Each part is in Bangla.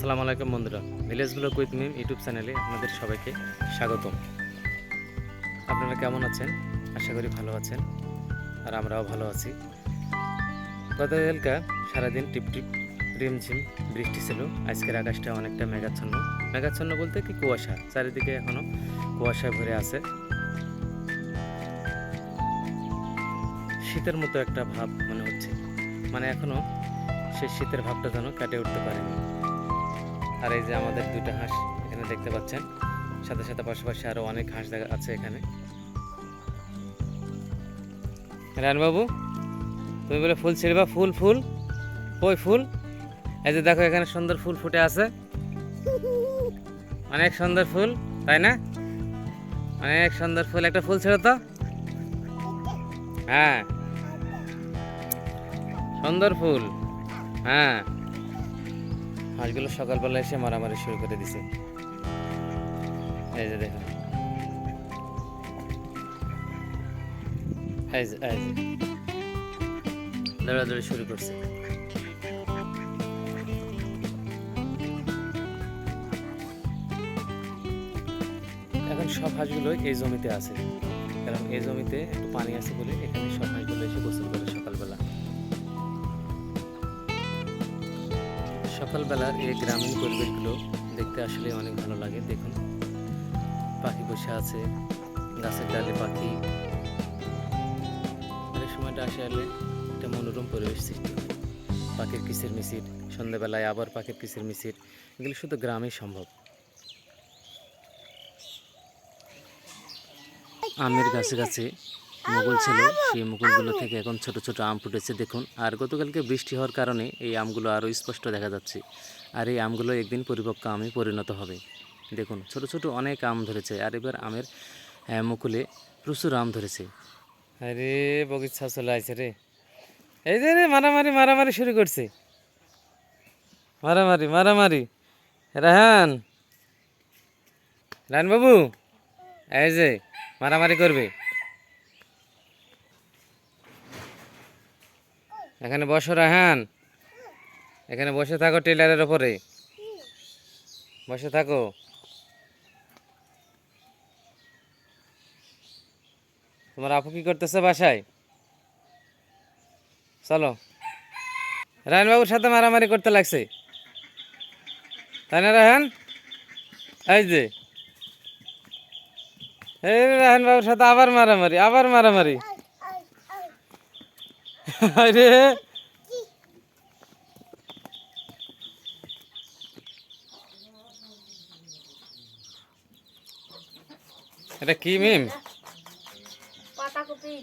আসসালামু আলাইকুম বন্ধুরা। Village vlog with Mim YouTube চ্যানেলে আপনাদের সবাইকে স্বাগতম। আপনারা কেমন আছেন? আশা করি ভালো আছেন আর আমরাও ভালো আছি। গতকালকা সারাদিন টিপ টিপ রিমঝিম বৃষ্টি ছিল। আজকের আকাশটা অনেকটা মেঘাচ্ছন্ন। মেঘাচ্ছন্ন বলতে কি কুয়াশা? চারিদিকে এখনও কুয়াশায় ভরে আছে। শীতের মতো একটা ভাব মনে হচ্ছে। মানে এখনও সেই শীতের ভাবটা যেন কাটে উঠতে পারেনি। আর এই যে আমাদের দুইটা হাঁস এখানে দেখতে পাচ্ছেন। সাথে সাথে পাশাপাশি আরও অনেক হাঁস দেখা আছে এখানে। রানবাবু তুমি বলে ফুল ছিড়বা, ফুল ফুল ওই ফুল? এই যে দেখো এখানে সুন্দর ফুল ফুটে আছে। অনেক সুন্দর ফুল, তাই না? অনেক সুন্দর ফুল, একটা ফুল ছিল তো? হ্যাঁ। সুন্দর ফুল হ্যাঁ। হাঁসগুলো সকালবেলা এসে মারামারি শুরু করে দিছে। এই যে দৌড়াদৌড়ি শুরু করছে। এখন সব হাঁসগুলো এই জমিতে আছে। কারণ এই জমিতে একটু পানি আছে বলে এখানে সব হাঁসগুলো এসে গোসল করে সকালবেলার এই গ্রামীণ পরিবেশগুলো দেখতে আসলে অনেক ভালো লাগে, দেখুন। পাখি বসে আছে, গাছের ডালে পাখি। অনেক সময়টা আসে আসলে একটা মনোরম পরিবেশ সৃষ্টি হয়। পাখির কিসের মিছির সন্ধ্যেবেলায় আবার পাখির কিসের মিছির এগুলো শুধু গ্রামেই সম্ভব। আমের গাছে গাছে মুকুল ছিল সেই মুকুলগুলো থেকে এখন ছোট ছোট আম ফুটেছে দেখুন। আর গতকালকে বৃষ্টি হওয়ার কারণে এই আমগুলো আরও স্পষ্ট দেখা যাচ্ছে। আর এই আমগুলো একদিন পরিপক্ক আমে পরিণত হবে। দেখুন ছোট ছোট অনেক আম ধরেছে আর এবার আমের আহ, মুকুলে প্রচুর আম ধরেছে। আরে বগিচ্ছা চলে আছে রে। এই যে রে মারামারি মারামারি শুরু করছে। মারামারি মারামারি। রাহান। রান বাবু এই যে মারামারি করবে। এখানে বসো রাহান এখানে বসে থাকো টেলারের ওপরে। বসে থাকো। তোমার আপু কি করতেছে বাসায়? চলো। রায়নবাবুর সাথে মারামারি করতে লাগছে। তাই না রাহান এই যে। এই রাহান বাবুর সাথে আবার মারামারি আবার মারামারি। আরে। এটা কি মিম? পাতাকপি।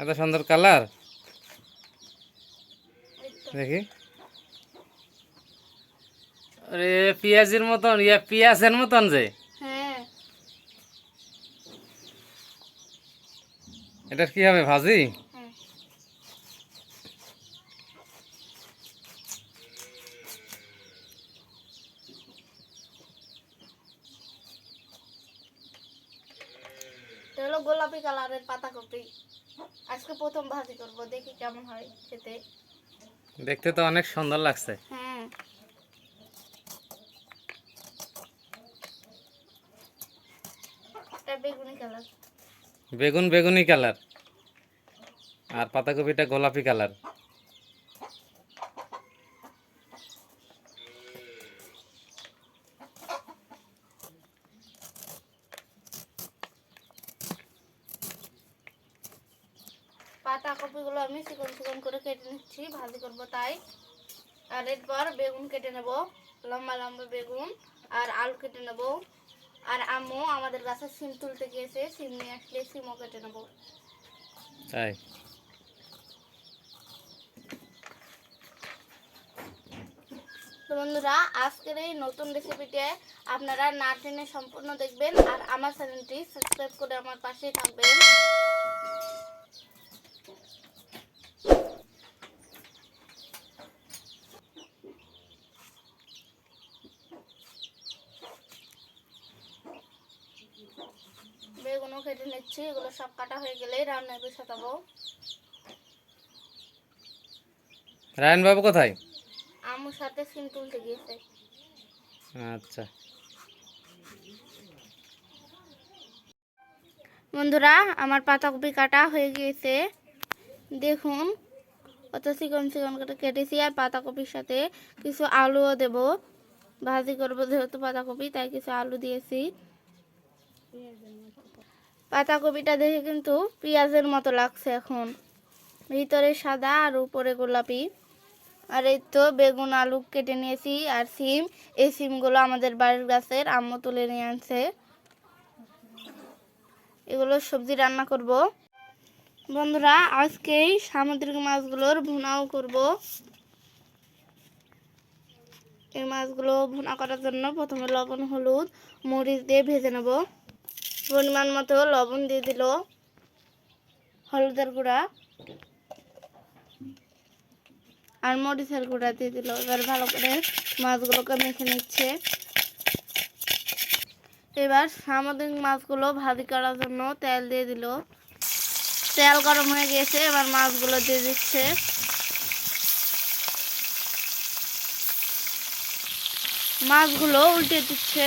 এত সুন্দর কালার। দেখি। আরে পেঁয়াজের মতন ইয়া পেঁয়াজের মতন যে হ্যাঁ এটা কি হবে ভাজি? হলো গোলাপি কালারের পাতাকপি। আজকে প্রথম ভাজি করব দেখি কেমন হয় খেতে। দেখতে তো অনেক সুন্দর লাগছে। হ্যাঁ। এটা বেগুনি কালার। বেগুন বেগুনি কালার। আর পাতাকপিটা গোলাপি কালার। পাতাকপিগুলো আমি চিকন চিকন করে কেটে নিচ্ছি ভাজি করব তাই। আর এরপর বেগুন কেটে নেব লম্বা লম্বা বেগুন আর আলু কেটে নেব। আর আম্মু আমাদের গাছে সিম তুলতে গিয়েছে সিম নিয়ে আসলে সিমও কেটে নেব। তাই? তো বন্ধুরা, আজকের এই নতুন রেসিপিতে আপনারা না টেনে সম্পূর্ণ দেখবেন আর আমার চ্যানেলটি সাবস্ক্রাইব করে আমার পাশেই থাকবেন। বেগুনও কেটে নিচ্ছি, এগুলো সব কাটা হয়ে গেলেই রান্নায় বসাবো রায়ন বাবু কোথায়? সাথে সিম তুলতে গিয়েছে। আচ্ছা। বন্ধুরা আমার পাতাকপি কাটা হয়ে গিয়েছে। দেখুন অত চিকন চিকন করে কেটেছি আর পাতাকপির সাথে কিছু আলুও দেব। ভাজি করব যেহেতু পাতাকপি তাই কিছু আলু দিয়েছি। পাতাকপিটা দেখে কিন্তু পেঁয়াজের মতো লাগছে এখন। ভিতরে সাদা আর উপরে গোলাপি। আর এই তো বেগুন, আলু কেটে নিয়েছি আর সিম। এই সিমগুলো আমাদের বাড়ির গাছের আম্মু তুলে নিয়ে আনছে। এগুলো সবজি রান্না করব। বন্ধুরা, আজকেই সামুদ্রিক মাছগুলোর ভুনাও করব। এই মাছগুলো ভুনা করার জন্য প্রথমে লবণ, হলুদ, মরিচ দিয়ে ভেজে নেব। পরিমাণ মতো লবণ দিয়ে দিল হলুদের গুঁড়া। আর মরিচের গুঁড়া দিয়ে দিল। এবার ভালো করে মাছগুলোকে মেখে নিচ্ছে। এবার সামুদ্রিক মাছগুলো ভাজি করার জন্য তেল দিয়ে দিল। তেল গরম হয়ে গেছে, এবার মাছগুলো দিয়ে দিচ্ছে। মাছগুলো উল্টে দিচ্ছে।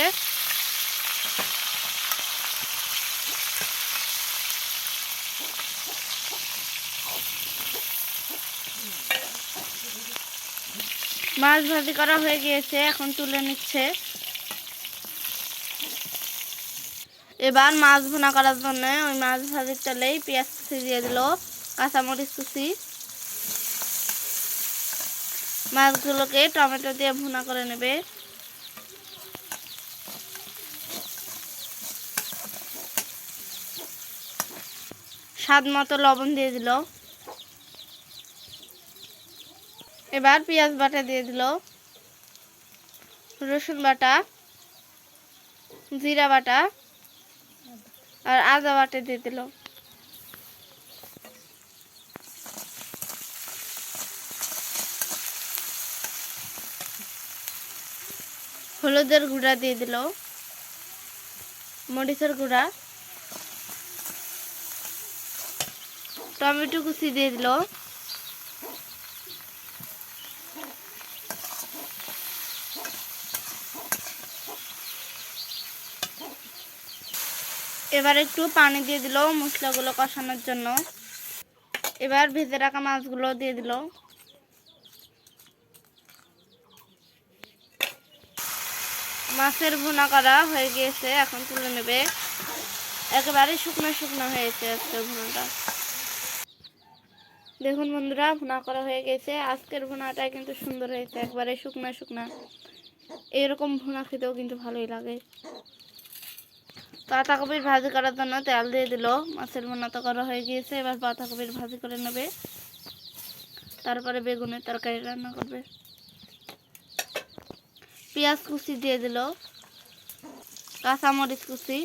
মাছ ভাজি করা হয়ে গিয়েছে, এখন তুলে নিচ্ছে। এবার মাছ ভুনা করার জন্য ওই মাছ ভাজির তেলেই পেঁয়াজ কুচি দিয়ে দিল, কাঁচামরিচ কুচি। মাছগুলোকে টমেটো দিয়ে ভুনা করে নেবে। স্বাদ মতো লবণ দিয়ে দিল। এবার পেঁয়াজ বাটা দিয়ে দিল। রসুন বাটা, জিরা বাটা আর আদা বাটা দিয়ে দিল। হলুদের গুঁড়া দিয়ে দিল। মরিচের গুঁড়া। টমেটো কুচি দিয়ে দিল। এবার একটু পানি দিয়ে দিল মশলাগুলো কষানোর জন্য। এবার ভেজে রাখা মাছগুলো দিয়ে দিল। মাছের ভুনা করা হয়ে গিয়েছে, এখন তুলে নেবে। একেবারে শুকনো শুকনো হয়েছে আজকে ভুনাটা। দেখুন বন্ধুরা, ভুনা করা হয়ে গেছে। আজকের ভুনাটা কিন্তু সুন্দর হয়েছে, একবারে শুকনা শুকনা। এরকম ভুনা খেতেও কিন্তু ভালোই লাগে। পাতাকপির ভাজি করার জন্য তেল দিয়ে দিল। মাছের ভুনা তো করা হয়ে গিয়েছে, এবার পাতাকপির ভাজি করে নেবে। তারপরে বেগুনের তরকারি রান্না করবে। পেঁয়াজ কুচি দিয়ে দিল, কাঁচামরিচ কুচি।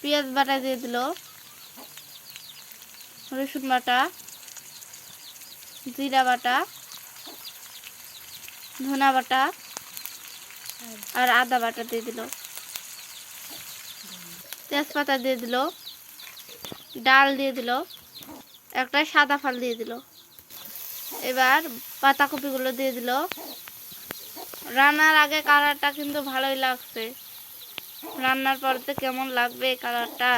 পেঁয়াজ বাটা দিয়ে দিল, রসুন বাটা, জিরা বাটা, ধনা বাটা আর আদা বাটা দিয়ে দিল। তেজপাতা দিয়ে দিল। ডাল দিয়ে দিল। একটা সাদা ফাল দিয়ে দিল। এবার পাতাকপিগুলো দিয়ে দিল। রান্নার আগে কালারটা কিন্তু ভালোই লাগছে। রান্নার পরতে কেমন লাগবে কালারটা।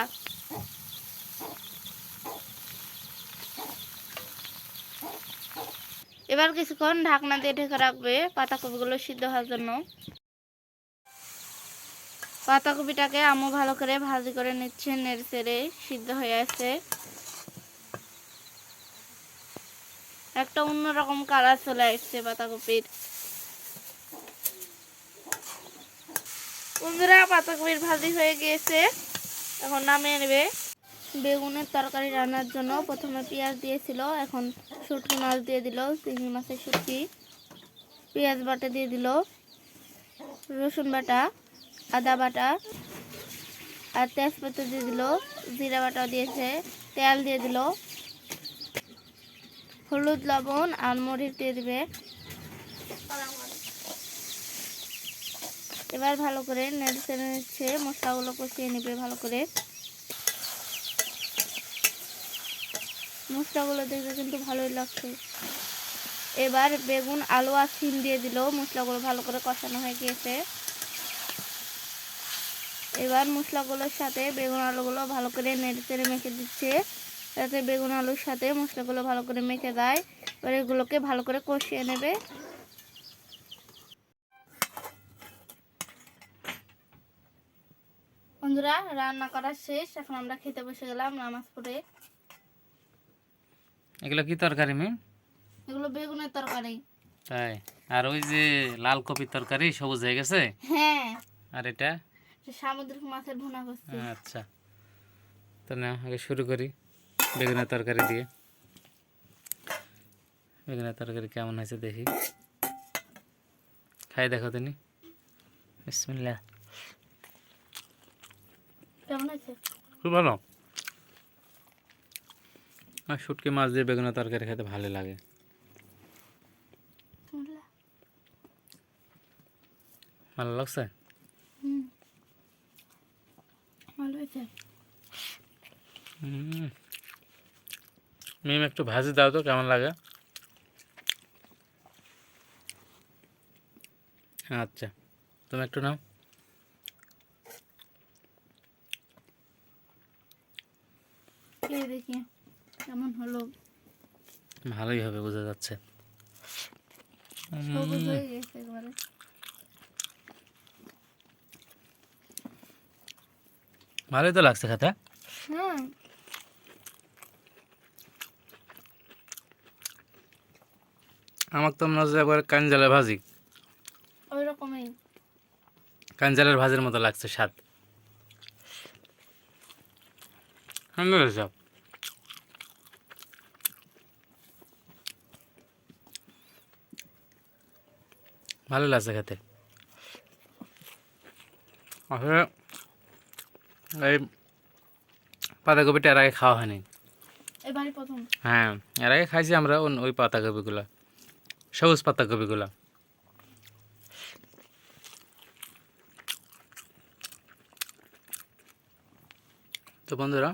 এবার কিছুক্ষণ ঢাকনা দিয়ে ঢেকে রাখবে পাতাকপিগুলো সিদ্ধ হওয়ার জন্য। পাতাকপিটাকে আম্মু ভালো করে ভাজি করে নিচ্ছে, নেড়ে চেড়ে সিদ্ধ হয়ে আছে। একটা অন্যরকম কালার চলে আসছে পাতাকপির। বন্ধুরা, পাতাকপির ভাজি হয়ে গিয়েছে। এখন নামিয়ে নেবে। বেগুনের তরকারি রান্নার জন্য প্রথমে পেঁয়াজ দিয়েছিল, এখন শুটকি মাছ দিয়ে দিল, চিংড়ি মাছের শুটকি। পেঁয়াজ বাটা দিয়ে দিল, রসুন বাটা। আদা বাটা আর তেজপাতা দিয়ে দিল, জিরা বাটা দিয়েছে, তেল দিয়ে দিল, হলুদ, লবণ আর মরিচ দিয়ে দিবে। এবার ভালো করে নেড়ে চেড়ে নিচ্ছে, মশলাগুলো কষিয়ে নেবে ভালো করে। মশলাগুলো দেখতে কিন্তু ভালোই লাগছে। এবার বেগুন, আলু আর সিম দিয়ে দিল, মশলাগুলো ভালো করে কষানো হয়ে গিয়েছে। এবার মশলাগুলোর সাথে বেগুন আলুগুলো ভালো করে নেড়ে চেড়ে মেখে দিচ্ছে। যাতে বেগুন আলুর সাথে মশলাগুলো ভালো করে মেখে দেয় এবার এগুলোকে ভালো করে কষিয়ে নেবে। বন্ধুরা রান্না করা শেষ। এখন আমরা খেতে বসে গেলাম নামাজ পড়ে এগুলো কি তরকারি মেম? এগুলো বেগুনের তরকারি। তাই? আর ওই যে লাল কপির তরকারি সবুজ হয়ে গেছে? হ্যাঁ। আর এটা এটা? সামুদ্রিক মাছের ভুনা করছি। আচ্ছা। তো না আগে শুরু করি। বেগুনের তরকারি দিয়ে। বেগুনের তরকারি কেমন হয়েছে দেখি। খাই দেখো তিনি বিসমিল্লাহ। কেমন আছে খুব ভালো। আর শুটকি মাছ দিয়ে বেগুনের তরকারি খেতে ভালো লাগে। ভালো লাগছে হুম ভালো হয়েছে হুম। মিম একটু ভাজি দাও তো কেমন লাগে? আচ্ছা তুমি একটু নাও। দেখি কেমন হলো? ভালোই হবে বোঝা যাচ্ছে সবুজ হয়ে গেছে একবারে ভালোই তো লাগছে খেতে। আমার তো মনে হচ্ছে একবার কাঞ্জালের ভাজি। ওই রকমই কাঞ্জালের ভাজির মতো লাগছে স্বাদ। সুন্দর হয়েছে। ভালো লাগছে খেতে। আসলে এই পাতাকপিটা এর আগে খাওয়া হয়নি। প্রথম। হ্যাঁ এর আগে খাইছি আমরা ওই পাতাকপিগুলো সবুজ পাতাকপিগুলো। তো বন্ধুরা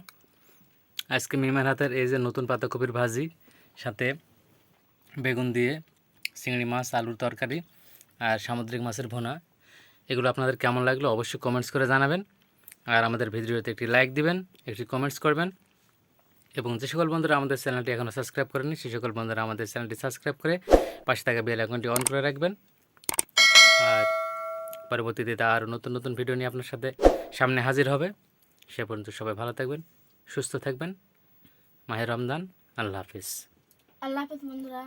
আজকে মিমের হাতের এই যে নতুন পাতাকপির ভাজি সাথে বেগুন দিয়ে চিংড়ি মাছ আলুর তরকারি আর সামুদ্রিক মাছের ভুনা এগুলো আপনাদের কেমন লাগল অবশ্যই কমেন্টস করে জানাবেন। আর আমাদের ভিডিওতে একটি লাইক দিবেন, একটি কমেন্টস করবেন। এবং যে সকল বন্ধুরা আমাদের চ্যানেলটি এখনও সাবস্ক্রাইব করেনি সে সকল বন্ধুরা আমাদের চ্যানেলটি সাবস্ক্রাইব করে পাশে থাকা বেল আইকনটি অন করে রাখবেন। আর পরবর্তীতে তা আরও নতুন নতুন ভিডিও নিয়ে আপনার সাথে সামনে হাজির হবে। সে পর্যন্ত সবাই ভালো থাকবেন, সুস্থ থাকবেন। মাহের রমজান, আল্লাহ হাফিজ। আল্লাহ হাফিজ বন্ধুরা।